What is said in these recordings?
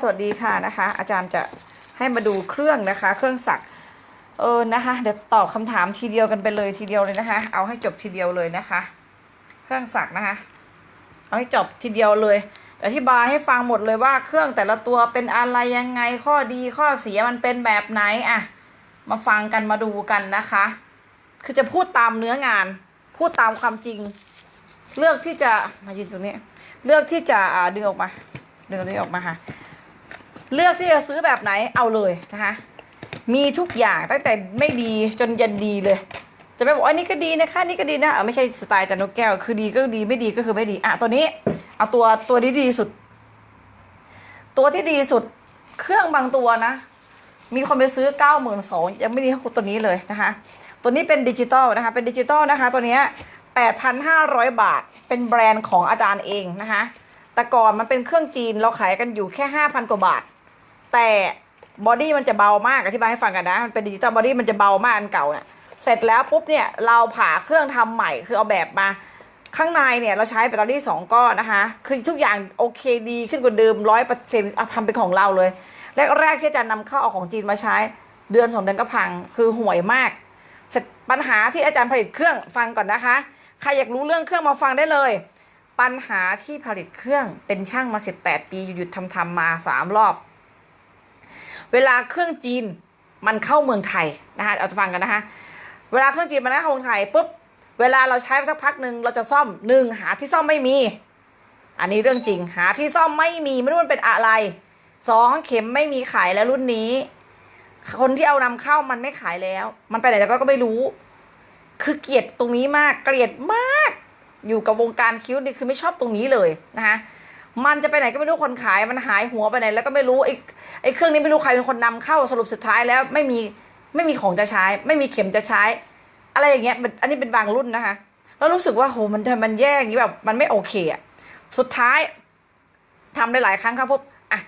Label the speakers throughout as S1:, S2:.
S1: สวัสดีค่ะนะคะ อาจารย์จะให้มาดูเครื่องนะคะ เครื่องสักเออนะคะ เดี๋ยวตอบคำถามทีเดียวกันไปเลยทีเดียวเลยนะคะ เอาให้จบทีเดียวเลยนะคะ เครื่องสักนะคะ เอาให้จบทีเดียวเลยอธิบายให้ฟังหมดเลยว่าเครื่องแต่ละตัวเป็นอะไรยังไงข้อดีข้อเสียมันเป็นแบบไหนอะมาฟังกันมาดูกันนะคะ คือจะพูดตามเนื้องาน พูดตามความจริง เลือกที่จะมายืนตรงนี้ เลือกที่จะดึงออกมาดึงตรงนี้ออกมาค่ะ เลือกที่จะซื้อแบบไหนเอาเลยนะคะ มีทุกอย่างตั้งแต่ไม่ดีจนยันดีเลย จะไม่บอกว่านี่ก็ดีนะคะนี่ก็ดีนะเออไม่ใช่สไตล์จันนกแก้ว คือดีก็ดีไม่ดีก็คือไม่ดีอะตัวนี้ เอาตัวตัวที่ดีสุด ตัวที่ดีสุดเครื่องบางตัวนะ มีคนไปซื้อเก้าหมื่นสองยังไม่ดีเท่าตัวนี้เลยนะคะ ตัวนี้เป็นดิจิตอลนะคะ เป็นดิจิตอลนะคะ ตัวนี้แปดพันห้าร้อยบาท เป็นแบรนด์ของอาจารย์เองนะคะ แต่ก่อนมันเป็นเครื่องจีนเราขายกันอยู่แค่ห้าพันกว่าบาท แต่บอดี้มันจะเบามากอธิบายให้ฟังกันนะมันเป็นดิจิตอลบอดี้มันจะเบามากอันเก่าเนี่ยเสร็จแล้วปุ๊บเนี่ยเราผ่าเครื่องทำใหม่คือเอาแบบมาข้างในเนี่ยเราใช้แบตเตอรี่สองก้อนนะคะ คือทุกอย่างโอเคดีขึ้นกว่าเดิมร้อยเปอร์เซ็นต์ทำเป็นของเราเลยแรกๆที่อาจารย์นำเข้าเอาของจีนมาใช้ เดือนสองเดือนก็พังคือห่วยมากปัญหาที่อาจารย์ผลิตเครื่องฟังก่อนนะคะ ใครอยากรู้เรื่องเครื่องมาฟังได้เลย ปัญหาที่ผลิตเครื่องเป็นช่างมา 18 ปีหยุดทำทำมา 3 รอบ เวลาเครื่องจีนมันเข้าเมืองไทยนะคะเอาฟังกันนะคะเวลาเครื่องจีนมันเข้าเมืองไทยปุ๊บเวลาเราใช้ไปสักพักหนึ่งเราจะซ่อมหนึ่งหาที่ซ่อมไม่มี อันนี้เรื่องจริงหาที่ซ่อมไม่มีไม่รู้มันเป็นอะไรสองเข็มไม่มีขายแล้วรุ่นนี้ คนที่เอานำเข้ามันไม่ขายแล้ว มันไปไหนแล้วก็ไม่รู้ คือเกลียดตรงนี้มากเกลียดมาก อยู่กับวงการคิ้วนี่คือไม่ชอบตรงนี้เลยนะคะ มันจะไปไหนก็ไม่รู้คนขายมันหายหัวไปไหนแล้วก็ไม่รู้ไอ้ไอ้เครื่องนี้ไม่รู้ใครเป็นคนนำเข้าสรุปสุดท้ายแล้วไม่มีไม่มีของจะใช้ ไม่มีเข็มจะใช้ อะไรอย่างเงี้ยมันอันนี้เป็นบางรุ่นนะคะ แล้วรู้สึกว่าโหมันมันแย่อย่างนี้แบบมันไม่โอเคอะสุดท้ายทำได้หลายครั้งครับพบอะ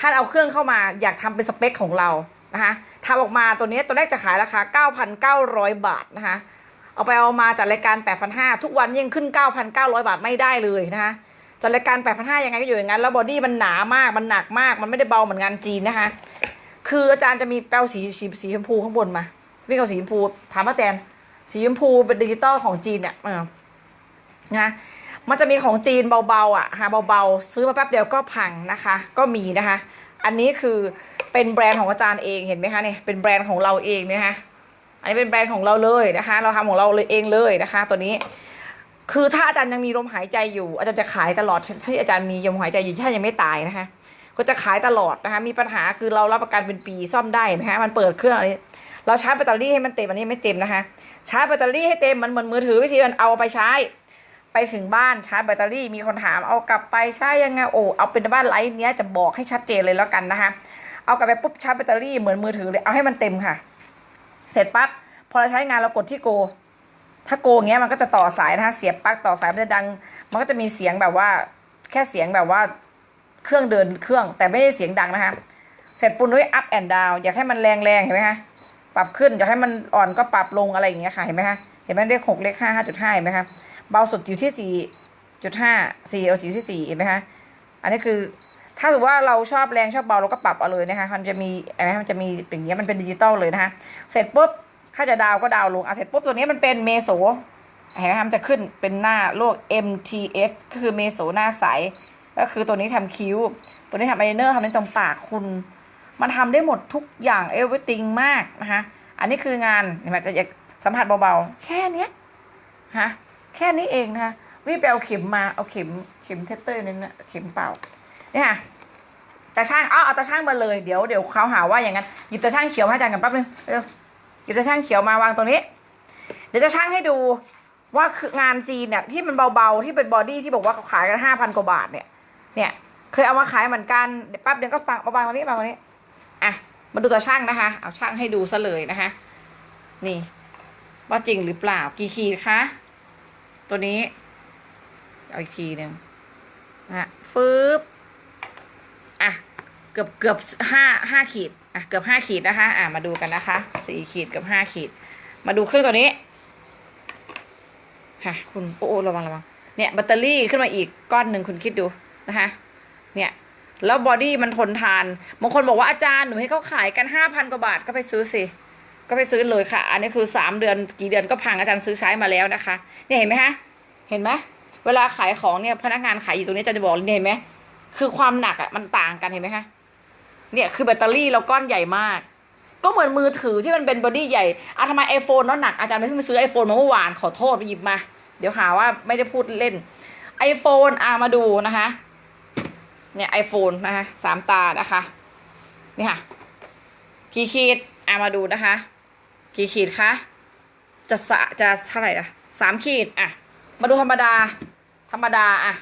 S1: ถ้าเอาเครื่องเข้ามาอยากทำเป็นสเปคของเรานะคะทำออกมาตัวนี้ตัวแรกจะขายราคา 9,900 บาทนะคะเอาไปเอามาจัดรายการ 8,500 ทุกวันยังขึ้น 9,900 บาทไม่ได้เลยนะคะ จัดรายการ 8,500ยังไงก็อยู่อย่างนั้น แล้วบอดี้มันหนามาก มันหนักมาก มันไม่ได้เบาเหมือนงานจีนนะคะ คืออาจารย์จะมีแปลวสีสีสีชมพูข้างบนมา วิ่งเอาสีชมพู ถามว่าแตน สีชมพูเป็นดิจิตอลของจีนเนี่ยนะมันจะมีของจีนเบาๆอะฮะเบาๆ ซื้อมาแป๊บเดียวก็พังนะคะ ก็มีนะคะ อันนี้คือเป็นแบรนด์ของอาจารย์เองเห็นไหมคะเนี่ย เป็นแบรนด์ของเราเองนะคะอันนี้เป็นแบรนด์ของเราเลยนะคะ เราทำของเราเลยเองเลยนะคะ ตัวนี้ คือถ้าอาจารย์ยังมีลมหายใจอยู่ อาจารย์จะขายตลอดถ้าอาจารย์มีลมหายใจอยู่ถ้ายังไม่ตายนะคะ ก็จะขายตลอดนะคะ มีปัญหาคือเรารับประกันเป็นปีซ่อมได้ไหมคะมันเปิดเครื่องอะไรเราชาร์จแบตเตอรี่ให้มันเต็มอันนี้ไม่เต็มนะคะชาร์จแบตเตอรี่ให้เต็มมันเหมือนมือถือวิธีมันเอาไปใช้ ไปถึงบ้านชาร์จแบตเตอรี่มีคนถามเอากลับไปใช้ยังไงโอ้เอาเป็นบ้านไลฟ์เนี้ยจะบอกให้ชัดเจนเลยแล้วกันนะคะเอากลับไปปุ๊บชาร์จแบตเตอรี่เหมือนมือถือเลยเอาให้มันเต็มค่ะ เสร็จปั๊บพอเราใช้งานเรากดที่โก ถ้าโกงเงี้ยมันก็จะต่อสายนะคะเสียบปลั๊กต่อสายมันจะดัง มันก็จะมีเสียงแบบว่า แค่เสียงแบบว่าเครื่องเดินเครื่องแต่ไม่ได้เสียงดังนะคะเสร็จปุ๊บด้วย up and down อยากให้มันแรงแรงเห็นไหมคะปรับขึ้นอยากให้มันอ่อนก็ปรับลงอะไรอย่างเงี้ยค่ะเห็นไหมคะเห็นไหมเลขหกเลขห้าห้าจุดห้าเห็นไหมคะเบาสุดอยู่ที่สี่จุดห้าสี่เอาอยู่ที่สี่เห็นไหมคะอันนี้คือถ้าสมมติว่าเราชอบแรงชอบเบาเราก็ปรับเอาเลยนะคะมันจะมีเห็นไหมมันจะมีอย่างเงี้ยมันเป็นดิจิตอลเลยนะคะเสร็จปุ๊บ ถ้าจะดาวก็ดาวลงอะเสร็จปุ๊บตัวนี้มันเป็นเมโสเห็นไหมมันจะขึ้นเป็นหน้าโลก MTS ก็คือเมโสหน้าใส ก็คือตัวนี้ทำคิ้ว ตัวนี้ทำไลเนอร์ทำในตรงปากคุณ มันทำได้หมดทุกอย่างเอเวอร์ติงมากนะคะ อันนี้คืองานเห็นไหมจะอยากสัมผัสเบาๆ แค่เนี้ยฮะแค่นี้เองนะคะวิไปเอาเข็มมาเอาเข็มเข็มเทสเตอร์นึงนะเข็มเป่าเนี่ยค่ะตาช่างอ้าวเอาตาช่างมาเลยเดี๋ยวเดี๋ยวเขาหาว่าอย่างนั้นหยิบตาช่างเขียวมาให้อาจารย์กันแป๊บนึงเร็ว หยิบตาช่างเขียวมาวางตรงนี้ เดี๋ยวจะช่างให้ดูว่าคืองานจีนเนี่ยที่มันเบาๆที่เป็นบอดี้ที่บอกว่าเขาขายกันห้าพันกว่าบาทเนี่ย เนี่ยเคยเอามาขายเหมือนกันเดี๋ยวแป๊บเดียวก็ฟังมาวางตรงนี้มาวางตรงนี้อะมาดูตัวช่างนะคะ เอาช่างให้ดูซะเลยนะคะ นี่ ว่าจริงหรือเปล่ากี่ขีดคะตัวนี้เอาอีกทีหนึ่งนะฟืบอะเกือบเกือบห้าห้าขีด อะเกือบห้าขีดนะคะ อะมาดูกันนะคะสี่ขีดเกือบห้าขีด มาดูเครื่องตัวนี้ ค่ะ คุณโอ้ระวังระวังเนี่ยแบตเตอรี่ขึ้นมาอีกก้อนหนึ่งคุณคิดดูนะคะ เนี่ยแล้วบอดี้มันทนทานบางคนบอกว่าอาจารย์หนูให้เขาขายกันห้าพันกว่าบาทก็ไปซื้อสิ ก็ไปซื้อเลยค่ะ อันนี้คือสามเดือนกี่เดือนก็พังอาจารย์ซื้อใช้มาแล้วนะคะ เนี่ยเห็นไหมฮะเห็นไหมเวลาขายของเนี่ยพนักงานขายอยู่ตรงนี้อาจารย์จะบอกเลยเนี่ยเห็นไหมคือความหนักอะมันต่างกันเห็นไหมคะ เนี่ยคือแบตเตอรี่เราก้อนใหญ่มาก ก็เหมือนมือถือที่มันเป็นบอดี้ใหญ่อะทำไมไอโฟนน้ำหนักอาจารย์ไม่ต้ไปซื้อไอโฟนมาเมื่อวานขอโทษไปหยิบมา เดี๋ยวหาว่าไม่ได้พูดเล่นไอโฟนอะมาดูนะคะ เนี่ยไอโฟนนะคะสามตานะคะนี่ค่ะกี่ขีดอะมาดูนะคะ กี่ขีดคะจะสะจะเท่าไหร่อะสามขีดอะมาดูธรรมดา ธรรมดาอะ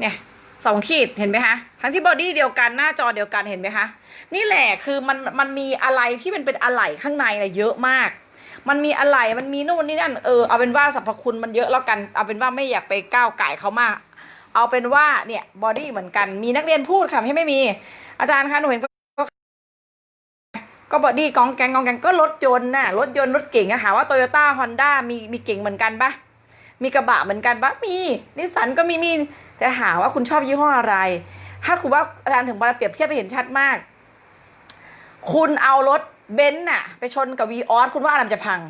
S1: เนี่ย สองขีดเห็นไหมคะทั้งที่บอดี้เดียวกันหน้าจอเดียวกันเห็นไหมคะนี่แหละคือมันมันมีอะไรที่มันเป็นอะไหล่ข้างในน่ะเยอะมาก มันมีอะไหล่มันมีนู่นนี่นั่นเออเอาเป็นว่าสรรพคุณมันเยอะแล้วกันเอาเป็นว่าไม่อยากไปก้าวไก่เขามาก เอาเป็นว่าเนี่ยบอดี้เหมือนกันมีนักเรียนพูดค่ะไม่ใช่ไม่มี อาจารย์คะหนูเห็นก็ก็ก็บอดี้กองแกงกองแกงก็รถยนต์น่ะรถยนต์รถเก่งอะค่ะว่าโตโยต้าฮอนด้ามีมีเก่งเหมือนกันปะ มีกระบะเหมือนกันปะมีนิสสันก็มีมีแต่หาว่าคุณชอบยี่ห้ออะไร ถ้าคุณว่าอาจารย์ถึงมาเปรียบเทียบไปเห็นชัดมาก คุณเอารถเบนซ์น่ะ ไปชนกับวีออสคุณว่าอะไรมันจะพัง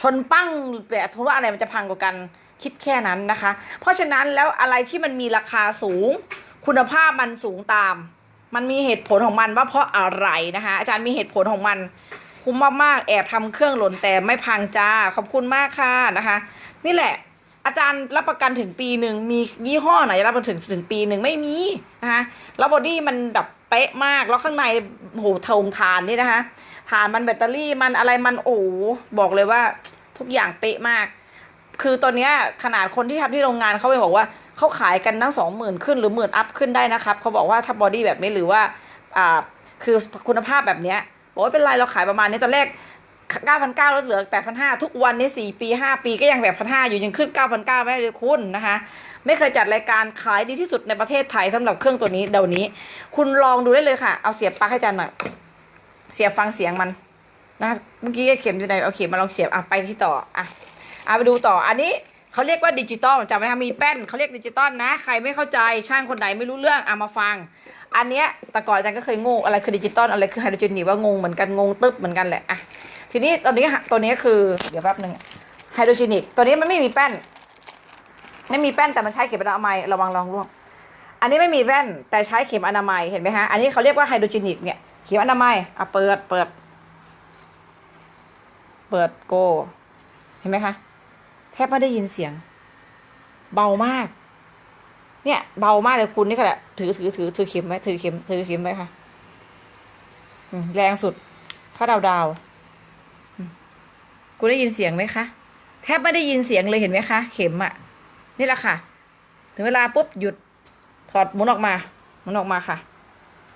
S1: ชนปั้งแต่คุณว่าอะไรมันจะพังกว่ากันคิดแค่นั้นนะคะ เพราะฉะนั้นแล้วอะไรที่มันมีราคาสูง คุณภาพมันสูงตาม มันมีเหตุผลของมันว่าเพราะอะไรนะคะ อาจารย์มีเหตุผลของมัน คุ้มมากๆแอบทำเครื่องหล่นแต่ไม่พังจ้าขอบคุณมากค่ะนะคะ นี่แหละ อาจารย์รับประกันถึงปีหนึ่งมียี่ห้อไหนรับประกันถึงถึงปีหนึ่งไม่มีนะคะแล้วบอดี้มันแบบเป๊ะมากแล้วข้างในโหเทงทานนี่นะคะฐานมันแบตเตอรี่มันอะไรมันโอ้บอกเลยว่าทุกอย่างเป๊ะมาก คือตอนเนี้ยขนาดคนที่ทำที่โรงงานเขาไปบอกว่าเขาขายกันทั้งสองหมื่นขึ้นหรือหมื่นอัพขึ้นได้นะครับเขาบอกว่าถ้าบอดี้แบบนี้หรือว่าอ่าคือคุณภาพแบบเนี้ยบอกว่าเป็นไรเราขายประมาณนี้ตอนแรก 9,900ลดเหลือ8,500ทุกวันนี้4ปี5ปีก็ยังแบบ1,500อยู่ยังขึ้น9,900ไม่ได้เลยคุณนะคะ ไม่เคยจัดรายการขายดีที่สุดในประเทศไทยสำหรับเครื่องตัวนี้เดี๋ยวนี้ คุณลองดูได้เลยค่ะ เอาเสียบปลั๊กให้จันหน่อย เสียบฟังเสียงมันนะเมื่อกี้เข็มอยู่ไหนเอาเข็มมาลองเสียบอะไปที่ต่ออะเอาไปดูต่ออันนี้เขาเรียกว่าดิจิตอลจำไว้นะคะมีแป้นเขาเรียกดิจิตอลนะ ใครไม่เข้าใจช่างคนไหนไม่รู้เรื่องเอามาฟัง อันเนี้ยแต่ก่อนอาจารย์ก็เคยงงอะไรคือดิจิตอลอะไรคือไฮโดรเจนนี่ว่างงเหมือนกันงงตึ๊บเหมือนกันแหละอะ ทีนี้ตอนนี้ตัวนี้คือเดี๋ยวแป๊บหนึ่งไฮโดรเจนิกตัวนี้มันไม่มีแป้น ไม่มีแป้นแต่มันใช้เข็มอนามัยระวังรองร่วง อันนี้ไม่มีแป้นแต่ใช้เข็มอนามัยเห็นไหมฮะอันนี้เขาเรียกว่าไฮโดรเจนิกเนี่ยเข็มอนามัยอะเปิดเปิด เปิดโก เห็นไหมคะแทบไม่ได้ยินเสียง เบามาก เนี่ยเบามากเลยคุณนี่ค่ะถือถือถือถือเข็มไว้ถือเข็มถือเข็มไว้ค่ะแรงสุด ถ้าดาวดาว ๆคุณได้ยินเสียงไหมคะ แทบไม่ได้ยินเสียงเลยเห็นไหมคะ เข็มอะนี่แหละค่ะ ถึงเวลาปุ๊บหยุดถอดหมุนออกมาหมุนออกมาค่ะ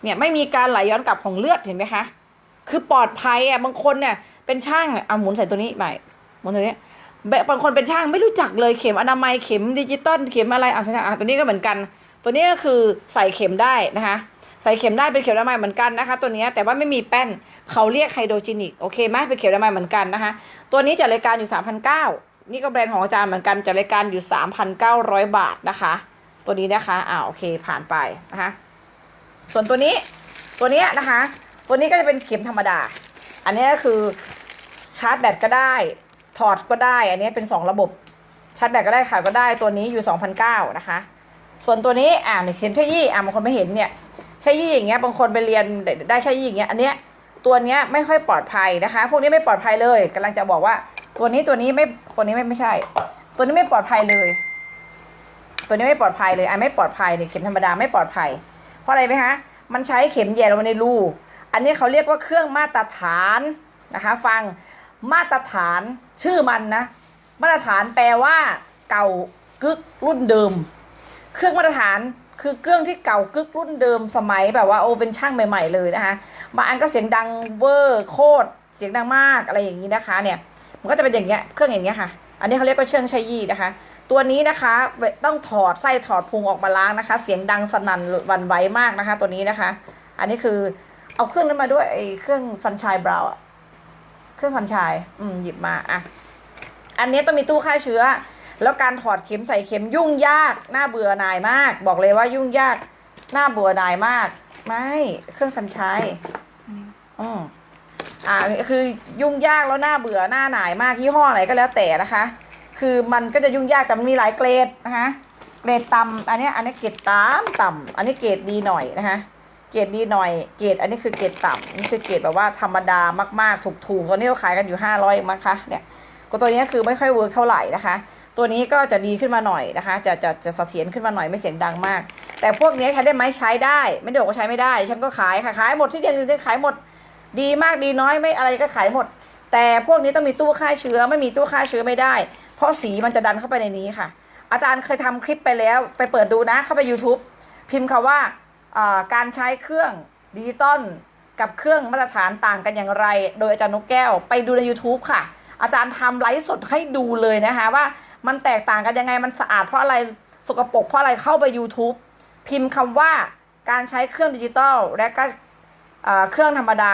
S1: เนี่ยไม่มีการไหลย้อนกลับของเลือดเห็นไหมคะ คือปลอดภัยอะบางคนเนี่ยเป็นช่างเอาหมุนใส่ตัวนี้ไปหมุนตัวนี้บางคนเป็นช่างไม่รู้จักเลยเข็มอนามัยเข็มดิจิตอลเข็มอะไรอะตัวนี้ก็เหมือนกัน ตัวนี้ก็คือใส่เข็มได้นะคะ ใส่เข็มได้เป็นเข็มอนามัยเหมือนกันนะคะ ตัวนี้แต่ว่าไม่มีแป้นเขาเรียกไฮโดรเจนิกโอเคไหมเป็นเข็มอนามัยเหมือนกันนะคะ ตัวนี้จัดรายการอยู่3,900นี่ก็แบรนด์ของอาจารย์เหมือนกันจัดรายการอยู่ 3,900 บาทนะคะ ตัวนี้นะคะอ่าโอเคผ่านไปนะคะส่วนตัวนี้ตัวนี้นะคะ ตัวนี้ก็จะเป็นเข็มธรรมดา อันนี้ก็คือชาร์จแบตก็ได้ถอดก็ได้ อันนี้เป็น 2 ระบบชาร์จแบตก็ได้ขายก็ได้ตัวนี้อยู่ 2,009นะคะ ส่วนตัวนี้อ่าในเข็มเช่ยี่อ่าบางคนไม่เห็นเนี่ย เช่ยี่อย่างเงี้ยบางคนไปเรียนได้เช่ยี่อย่างเงี้ยอันเนี้ยตัวเนี้ยไม่ค่อยปลอดภัยนะคะ พวกนี้ไม่ปลอดภัยเลยกำลังจะบอกว่า ตัวนี้ตัวนี้ไม่ตัวนี้ไม่ไม่ใช่ ตัวนี้ไม่ปลอดภัยเลย ตัวนี้ไม่ปลอดภัยเลยไอันไม่ปลอดภัยเนี่ยเข็มธรรมดาไม่ปลอดภัย เพราะอะไรไหมคะมันใช้เข็มแย่ลงมาในรูอันนี้เขาเรียกว่าเครื่องมาตรฐานนะคะ ฟังมาตรฐานชื่อมันนะ มาตรฐานแปลว่า เก่ากึกรุ่นเดิม เครื่องมาตรฐาน คือเครื่องที่เก่ากึกรุ่นเดิมสมัยแบบว่าโอเป็นช่างใหม่ ๆ เลยนะคะบางอันก็เสียงดังเวอร์โคตรเสียงดังมากอะไรอย่างนี้นะคะเนี่ยมันก็จะเป็นอย่างเงี้ยเครื่องอย่างเงี้ยค่ะ อันนี้เขาเรียกว่าเครื่องช้ยี่นะคะ ตัวนี้นะคะต้องถอดไส้ถอดพุงออกมาล้างนะคะ เสียงดังสนั่นวันไหวมากนะคะ ตัวนี้นะคะ อันนี้คือเอาเครื่องนั้นมาด้วยไอ้เครื่องซันช n ยบราวอะเครื่องซันช n ยอืมหยิบมาอะอันนี้ต้องมีตู้ฆ่าเชื้อ แล้วการถอดเข็มใส่เข็มยุ่งยากน่าเบื่อหน่ายมาก บอกเลยว่ายุ่งยากหน้าเบื่อหน่ายมาก ไม่เครื่องสัญชัยอืมอ่าคือยุ่งยากแล้วหน้าเบื่อหน้าหน่ายมากยี่ห้อไหนก็แล้วแต่นะคะ คือมันก็จะยุ่งยากแต่มันมีหลายเกรดนะคะเกรดต่ำอันเนี้ยอันนี้เกรดต่ำต่ำอันนี้เกรดดีหน่อยนะคะเกรดดีหน่อยเกรดอันนี้คือเกรดต่ำนี่คือเกรดแบบว่าธรรมดามากๆถูกๆตอนนี้เราขายกันอยู่ห้าร้อยมั้งคะเนี่ยก็ตัวนี้คือไม่ค่อยเวิร์กเท่าไหร่นะคะ ตัวนี้ก็จะดีขึ้นมาหน่อยนะคะ จะจะจะเสถียรขึ้นมาหน่อยไม่เสียงดังมาก แต่พวกนี้ใช้ได้ไหมใช้ได้ ไม่ได้บอกว่าใช้ไม่ได้ ฉันก็ขายค่ะขายหมดที่เดียวกันขายหมด ดีมากดีน้อยไม่อะไรก็ขายหมด แต่พวกนี้ต้องมีตู้ฆ่าเชื้อไม่มีตู้ฆ่าเชื้อไม่ได้ เพราะสีมันจะดันเข้าไปในนี้ค่ะ อาจารย์เคยทำคลิปไปแล้ว ไปเปิดดูนะเข้าไป YouTube พิมพ์คาว่าอ่าการใช้เครื่องดิจิตอลกับเครื่องมาตรฐานต่างกันอย่างไร โดยอาจารย์นกแก้ว ไปดูใน YouTube ค่ะ อาจารย์ทำไลฟ์สดให้ดูเลยนะคะว่า มันแตกต่างกันยังไงมันสะอาดเพราะอะไรสกปรกเพราะอะไรเข้าไป YouTube พิมพ์คำว่าการใช้เครื่องดิจิตอลและก็เครื่องธรรมดา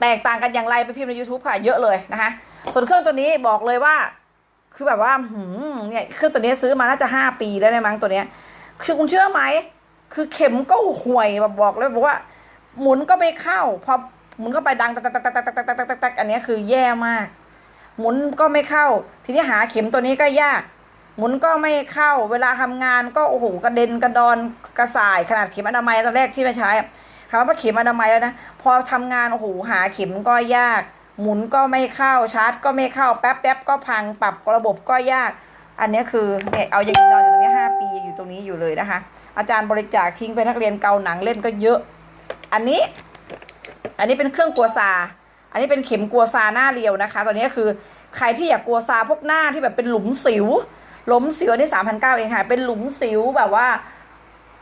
S1: แตกต่างกันอย่างไรไปพิมพ์ใน YouTube ค่ะเยอะเลยนะคะส่วนเครื่องตัวนี้บอกเลยว่า คือแบบว่าหืมเนี่ยเครื่องตัวนี้ซื้อมาน่าจะห้าปีแล้วในยมั้งตัวเนี้ยคือคุณเชื่อไหมคือเข็มก็ห่วยแบบบอกเลยบอกว่า หมุนก็ไม่เข้าพอหมุนเข้าไปดังตักตักตักตักตักตักตักตักตักอันนี้คือแย่มาก หมุนก็ไม่เข้า ทีนี้หาเข็มตัวนี้ก็ยาก หมุนก็ไม่เข้า เวลาทำงานก็โอ้โหกระเด็นกระดอนกระส่ายขนาดเข็มอนามัยตอนแรกที่ไม่ใช้คำว่าเข็มอนามัยแล้วนะพอทำงานโอ้โหหาเข็มก็ยาก หมุนก็ไม่เข้าชาร์จ ก็ไม่เข้าแป๊บแป๊บก็พังปรับระบบก็ยาก อันนี้คือเนี่ยเอายังนอนอยู่ตรงนี้ห้าปีอยู่ตรงนี้อยู่เลยนะคะ อาจารย์บริจาคทิ้งไปนักเรียนเกาหนังเล่นก็เยอะ อันนี้ อันนี้เป็นเครื่องกัวซา อันนี้เป็นเข็มกัวซาหน้าเรียวนะคะตัวนี้คือใครที่อยากกัวซาพวกหน้าที่แบบเป็นหลุมสิว หลุมสิวอันนี้สามพันเก้าเองค่ะ เป็นหลุมสิวแบบว่า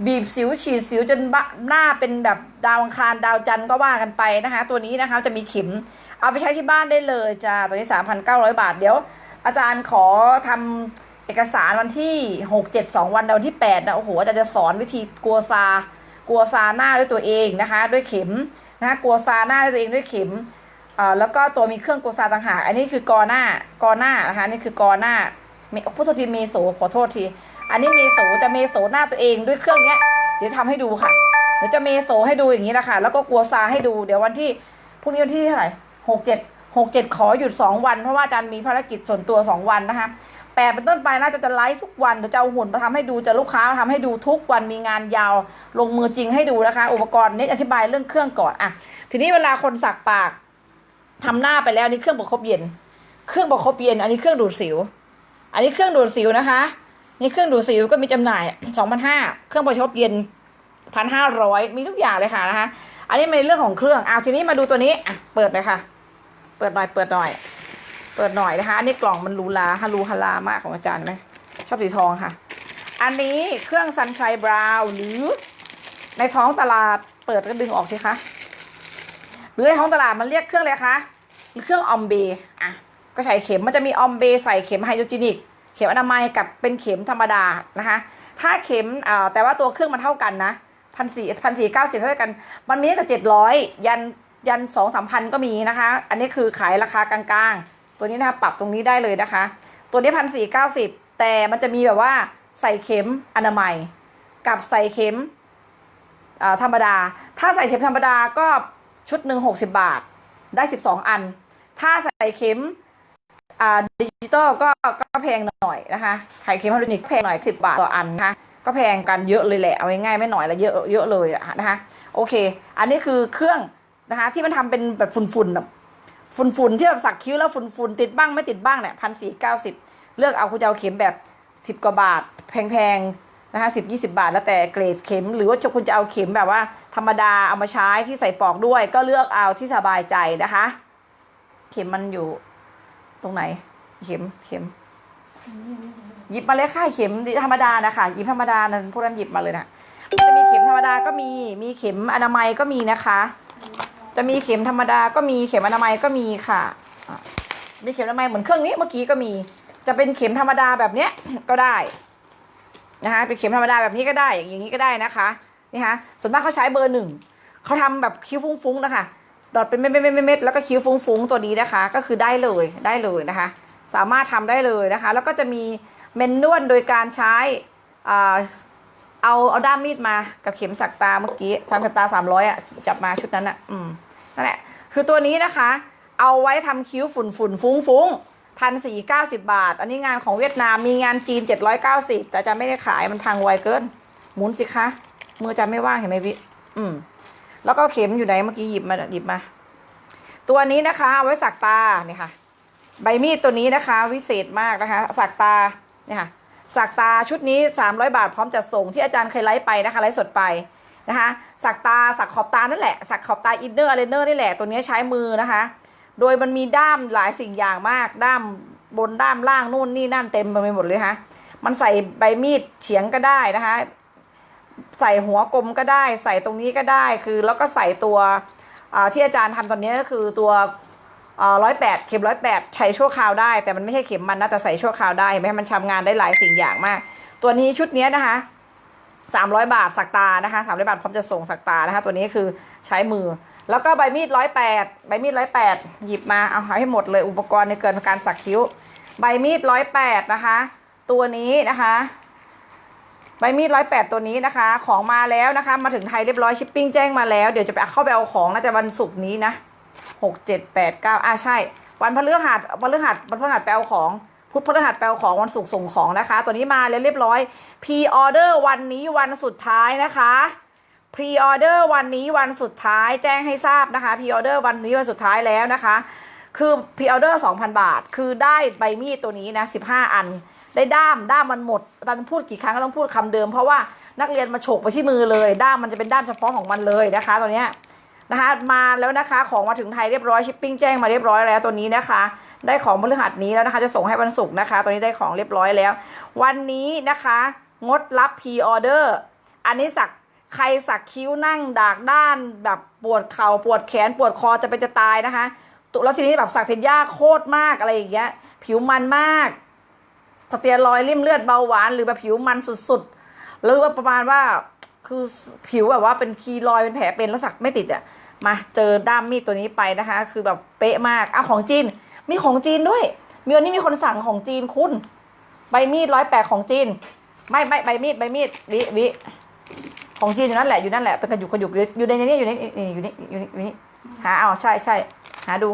S1: บีบสิวฉีดสิวจนบะหน้าเป็นแบบดาวอังคารดาวจันทร์ก็ว่ากันไปนะคะ ตัวนี้นะคะจะมีเข็ม เอาไปใช้ที่บ้านได้เลยจ้าตัวนี้สามพันเก้าร้อยบาทเดี๋ยว อาจารย์ขอทำเอกสารวันที่หกเจ็ดสองวันแต่วันที่แปดนะโอ้โหอาจารย์จะสอนวิธีกัวซากัวซาหน้าด้วยตัวเองนะคะ ด้วยเข็มนะคะกัวซาหน้าด้วยตัวเองด้วยเข็ม อ่าแล้วก็ตัวมีเครื่องกัวซาต่างหาก อันนี้คือกอหน้ากอหน้านะคะนี่คือกอหน้าเมพุทโทษทีเมโสขอโทษที อันนี้เมโสจะเมโสหน้าตัวเองด้วยเครื่องเนี้ย เดี๋ยวทำให้ดูค่ะ เดี๋ยวจะเมโสให้ดูอย่างนี้แหละค่ะแล้วก็กัวซาให้ดู เดี๋ยววันที่พรุ่งนี้วันที่เท่าไหร่หกเจ็ดหกเจ็ดขอหยุดสองวัน เพราะว่าอาจารย์มีภารกิจส่วนตัวสองวันนะคะแปดเป็นต้นไปน่าจะจะไลฟ์ทุกวันเดี๋ยวจะเอาหุ่นมาทำให้ดูจะลูกค้ามาทำให้ดูทุกวันมีงานยาว ลงมือจริงให้ดูนะคะ อุปกรณ์นี้อธิบายเรื่องเครื่องก่อนอะทีนี้เวลาคนสักปาก ทำหน้าไปแล้วนี่เครื่องประคบเย็น เครื่องประคบเย็น อันนี้เครื่องดูดสิว อันนี้เครื่องดูดสิวนะคะ นี่เครื่องดูดสิวก็มีจำหน่ายสองพันห้าเครื่องประคบเย็นพันห้าร้อยมีทุกอย่างเลยค่ะนะคะ อันนี้เป็นเรื่องของเครื่องเอาทีนี้มาดูตัวนี้อะเปิดเลยค่ะ เปิดหน่อยเปิดหน่อย เปิดหน่อยนะคะ อันนี้กล่องมันรูลาฮารูฮาลามากของอาจารย์ไหมชอบสีทองค่ะ อันนี้เครื่องซันชัยบราวน์หรือในท้องตลาดเปิดก็ดึงออกสิคะ หรือในท้องตลาดมันเรียกเครื่องอะไรคะเครื่องออมเบอะก็ใส่เข็มมันจะมีออมเบใส่เข็มไฮโดรจินิก เข็มอนามัยกับเป็นเข็มธรรมดานะคะ ถ้าเข็มอ่าแต่ว่าตัวเครื่องมันเท่ากันนะพันสี่พันสี่เก้าสิบเท่ากัน มันมีตั้งแต่เจ็ดร้อยยันยันสองสามพันก็มีนะคะ อันนี้คือขายราคากลางๆ ตัวนี้นะคะปรับตรงนี้ได้เลยนะคะ ตัวนี้พันสี่เก้าสิบแต่มันจะมีแบบว่าใส่เข็มอนามัย กับใส่เข็มอ่าธรรมดา ถ้าใส่เข็มธรรมดาก็ ชุดหนึ่งหกสิบาท ได้สิบสองอัน ถ้าใส่เข็มอ่าดิจิตอลก็ก็แพงหน่อยนะคะไข่เค็มฮาร์ดนิกแพงหน่อยสิบบาทต่ออันนะคะก็แพงกันเยอะเลยแหละเอาง่ายๆไม่หน่อยละเยอะเยอะเลยะนะคะโอเค อันนี้คือเครื่องนะคะที่มันทำเป็นแบบฝุ่นๆน่ะฝุ่นๆที่แบบสักคิ้วแล้วฝุ่นๆติดบ้างไม่ติดบ้างเนี่ยพันสี่เก้าสิบเลือกเอาคุณจะเอาเข็มแบบสิบกว่าบาท แพงๆ นะคะสิบยี่สิบาท แล้วแต่เกรดเข็ม หรือว่าจะคุณจะเอาเข็มแบบว่า ธรรมดาเอามาใช้ที่ใส่ปลอกด้วย ก็เลือกเอาที่สบายใจนะคะ เข็มมันอยู่ตรงไหน เข็มเข็ม หยิบมาเลยค่ะเข็มธรรมดานะคะหยิบธรรมดานั้นพวกนั้นหยิบมาเลยนะมันจะมีเข็มธรรมดาก็มีมีเข็มอนามัยก็มีนะคะ จะมีเข็มธรรมดาก็มีเข็มอนามัยก็มีค่ะอะมีเข็มอนามัยเหมือนเครื่องนี้เมื่อกี้ก็มี จะเป็นเข็มธรรมดาแบบเนี้ยก็ได้ นะคะเป็นเข็มธรรมดาแบบนี้ก็ได้อย่างนี้ก็ได้นะคะนี่คะส่วนมากเขาใช้เบอร์หนึ่งเขาทำแบบคิ้วฟุ้งๆนะคะดอดเป็นเม็ดๆๆแล้วก็คิ้วฟุ้งๆตัวนี้นะคะ ก็คือได้เลยได้เลยนะคะ สามารถทำได้เลยนะคะ แล้วก็จะมีเมนนวลโดยการใช้อ่าเอาเอาด้ามมีดมากับเข็มสักตาเมื่อกี้ทำสักตาสามร้อยอะจับมาชุดนั้นอะอืมนั่นแหละคือตัวนี้นะคะ เอาไว้ทำคิ้วฝุ่นฝุ่นฟุ้งฟุ้ง พันสี่เก้าสิบาท อันนี้งานของเวียดนามมีงานจีนเจ็ดร้อยเก้าสิบแต่จะไม่ได้ขายมันพังไวเกิน หมุนสิคะมือจะไม่ว่างเห็นไหมพี่อืม แล้วก็เข็มอยู่ไหนเมื่อกี้หยิบมาหยิบมา ตัวนี้นะคะเอาไว้สักตาเนี่ยค่ะ ใบมีดตัวนี้นะคะ วิเศษมากนะคะ สักตาเนี่ยค่ะสักตาชุดนี้ 300 บาทพร้อมจัดส่งที่อาจารย์เคยไลฟ์ไปนะคะไลฟ์สดไปนะคะ สักตาสักขอบตานั่นแหละ สักขอบตาอินเนอร์อะไรเนอร์นี่แหละตัวนี้ใช้มือนะคะ โดยมันมีด้ามหลายสิ่งอย่างมาก ด้ามบนด้ามล่างนู่นนี่นั่นเต็มไปหมดเลยค่ะมันใส่ใบมีดเฉียงก็ได้นะคะ ใส่หัวกลมก็ได้ ใส่ตรงนี้ก็ได้คือแล้วก็ใส่ตัวที่อาจารย์ทำตอนนี้ก็คือตัวร้อยแปดเข็มร้อยแปดใช้ชั่วคราวได้ แต่มันไม่ใช่เข็มมันนะแต่ใส่ชั่วคราวได้เห็นไหมมันทำงานได้หลายสิ่งอย่างมาก ตัวนี้ชุดนี้นะคะสามร้อยบาทสักตานะคะสามร้อยบาทพร้อมจะส่งสักตานะคะ ตัวนี้คือใช้มือ แล้วก็ใบมีดร้อยแปดใบมีดร้อยแปดหยิบมาเอาให้หมดเลยอุปกรณ์ในเกินการสักคิ้ว ใบมีดร้อยแปดนะคะ ตัวนี้นะคะใบมีดร้อยแปดตัวนี้นะคะ ของมาแล้วนะคะ มาถึงไทยเรียบร้อยชิปปิ้งแจ้งมาแล้ว เดี๋ยวจะไปเข้าไปเอาของน่าจะวันศุกร์นี้นะหกเจ็ดแปดเก้าอ่าใช่ วันพฤหัสวันพฤหัสวันพฤหัสไปเอาของ พุธพฤหัสไปเอาของวันศุกร์ส่งของนะคะ ตัวนี้มาแล้วเรียบร้อยพีออเดอร์วันนี้วันสุดท้ายนะคะ พรีออเดอร์วันนี้วันสุดท้ายแจ้งให้ทราบนะคะพรีออเดอร์วันนี้วันสุดท้ายแล้วนะคะ คือพรีออเดอร์2,000 บาท คือได้ใบมีดตัวนี้นะ15 อัน ได้ด้ามด้ามมันหมดอาจารย์พูดกี่ครั้งก็ต้องพูดคำเดิม เพราะว่านักเรียนมาฉกไปที่มือเลย ด้ามมันจะเป็นด้ามเฉพาะของมันเลยนะคะตัวเนี้ยนะคะมาแล้วนะคะของมาถึงไทยเรียบร้อยชิปปิ้งแจ้งมาเรียบร้อยแล้วตัวนี้นะคะ ได้ของพฤหัสนี้แล้วนะคะ จะส่งให้วันศุกร์นะคะตัวนี้ได้ของเรียบร้อยแล้ว วันนี้นะคะ งดรับพรีออเดอร์อันนี้สัก ใครสักคิ้วนั่งดากด้าน แบบปวดเข่าปวดแขนปวดคอจะเป็นจะตายนะคะตุแล้วทีนี้แบบสักเซนยากโคตรมากอะไรอย่างเงี้ย ผิวมันมากสเตียรอยริ่มเลือดเบาหวานหรือแบบผิวมันสุดๆหรือว่าประมาณว่าคือผิวแบบว่าเป็นคีรอยเป็นแผลเป็นแล้วสักไม่ติดอะ่ะมาเจอด้ามมีดตัวนี้ไปนะคะ คือแบบเป๊ะมากอะของจีน มีของจีนด้วยมีวันนี้มีคนสั่งของจีนคุณ ใบมีดร้อยแปดของจีน ไม่ไม่ใบมีดใบมีดวิวิ ของจีนอยู่นั่นแหละอยู่นั่นแหละเป็นกระยุกกระยุกอยู่อยู่ในนี้อยู่ในนี่อยู่นี่อยู่นี่อยู่นี่หาเอาใช่ใช่หาดู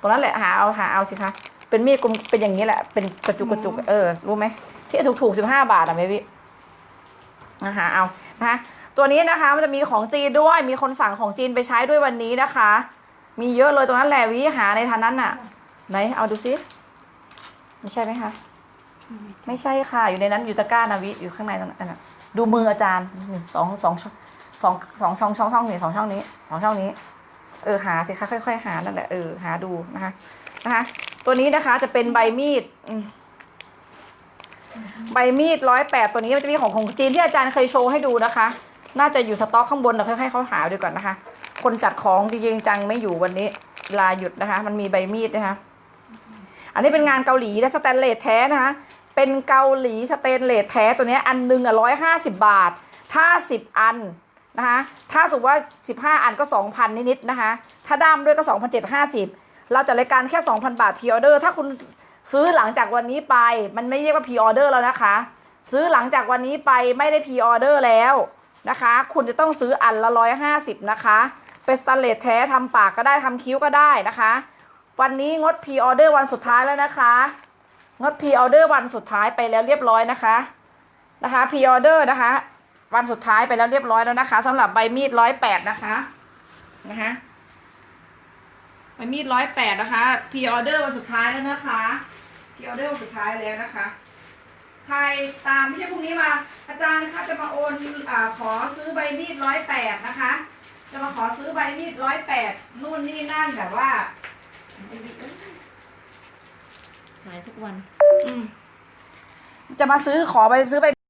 S1: ตรงนั้นแหละหาเอาหาเอาสิคะเป็นมีดกลมเป็นอย่างนี้แหละเป็นกระจุกกระจุกเออรู้ไหมที่ถูกถูกสิบห้าบาทอะเมพี่นะคะเอานะคะตัวนี้นะคะมันจะมีของจีนด้วยมีคนสั่งของจีนไปใช้ด้วยวันนี้นะคะ มีเยอะเลยตรงนั้นแหละวิหาในทันนั้นน่ะไหนเอาดูซิไม่ใช่ไหมคะไม่ใช่ค่ะ อยู่ในนั้นอยู่ตะกร้านาวิอยู่ข้างในตรงนั้นน่ะ ดูมืออาจารย์สองสองช่องสองสองช่องช่องช่องนี้สองช่องนี้สองช่องนี้ เออหาสิคะค่อย ๆ หานั่นแหละเออหาดูนะคะนะคะ ตัวนี้นะคะจะเป็นใบมีดใบมีดร้อยแปดตัวนี้มันจะมีของของจีนที่อาจารย์เคยโชว์ให้ดูนะคะ น่าจะอยู่สต็อกข้างบนนะค่อยๆเขาหาดูก่อนนะคะ คนจัดของจริงจังไม่อยู่วันนี้ลาหยุดนะคะ มันมีใบมีดนะคะ อันนี้เป็นงานเกาหลีและสแตนเลสแท้นะคะ เป็นเกาหลีสแตนเลสแท้ตัวนี้อันหนึ่งอะร้อยห้าสิบบาท ถ้าสิบอันนะคะถ้าสมมติว่าสิบห้าอันก็สองพันนิดๆนะคะถ้าด้ามด้วยก็สองพันเจ็ดห้าสิบเราจัดรายการแค่สองพันบาทพรีออเดอร์ถ้าคุณซื้อหลังจากวันนี้ไป มันไม่เรียกว่าพรีออเดอร์แล้วนะคะ ซื้อหลังจากวันนี้ไปไม่ได้พรีออเดอร์แล้วนะคะ คุณจะต้องซื้ออันละร้อยห้าสิบนะคะเป็นสแตนเลสแท้ทำปากก็ได้ทำคิ้วก็ได้นะคะ วันนี้งดพรีออเดอร์วันสุดท้ายแล้วนะคะ งดพรีออเดอร์วันสุดท้ายไปแล้วเรียบร้อยนะคะนะคะพรีออเดอร์นะคะ วันสุดท้ายไปแล้วเรียบร้อยแล้วนะคะสำหรับใบมีดร้อยแปดนะคะนะคะใบมีดร้อยแปดนะคะพรีออเดอร์วันสุดท้ายแล้วนะคะพรีออเดอร์วันสุดท้ายแล้วนะคะใครตามไม่ใช่พรุ่งนี้มาอาจารย์คะจะมาโอนอ่าขอซื้อใบมีดร้อยแปดนะคะ จะมาขอซื้อใบมีดร้อยแปดนู่นนี่นั่นแบบว่า
S2: หายทุกวัน
S1: อืมจะมาซื้อขอไปซื้อไป